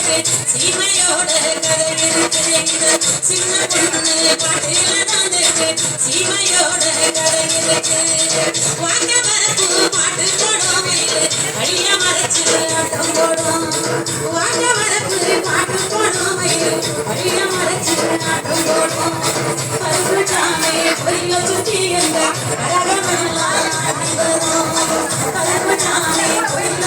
சீமையோட கதை இருக்கு எங்க சின்ன பொண்ணு பாட்டில சீமையோட கதை இருக்கு வாங்க பாட்டு போடும் அடிய மறைச்சு ஆட்டம் போடும் வாங்க பாட்டு போடும் அடிய மறைச்சு ஆட்டம் போடும் பருப்பு சாமி பொரிய சுத்தி எங்க வரும் பருப்பு சாமி பொரிய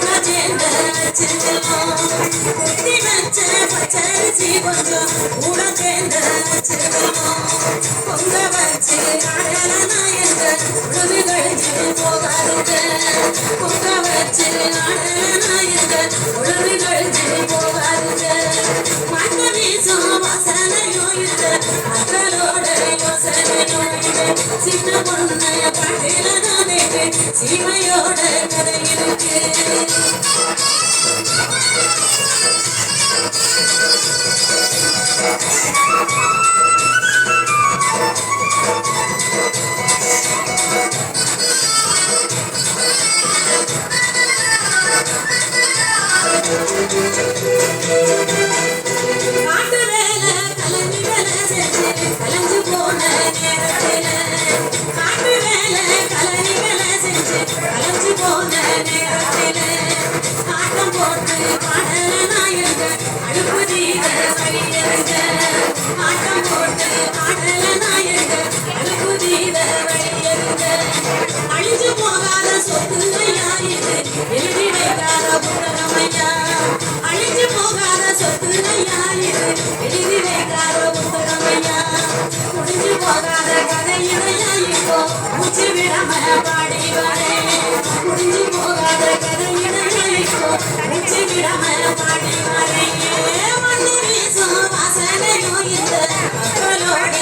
குத்தி வச்ச கொஞ்சம் கூட சேர்ந்த பொங்க வச்சு ஆடலனா எங்க உழுது போகாதுங்க பொங்க வச்சு போகாதுங்க மண்ணு வீசும் சின்ன பொண்ணு சீமையோட கதை இருக்கு. Thank எழுதி வைக்காத புத்தகம் ஐயா அழிஞ்சு போகாத சொத்து ஐயா இது எழுதி வைக்காத புத்தகம் ஐயா முடிஞ்சு போகாத கதையிலையா இப்போ மூச்சு விடாம பாடி வரேன் முடிஞ்சு போகாத கதையிலையா இப்போ மூச்சு விடாம பாடி வரேன் மண்ணு வீசும் இந்த மக்களோட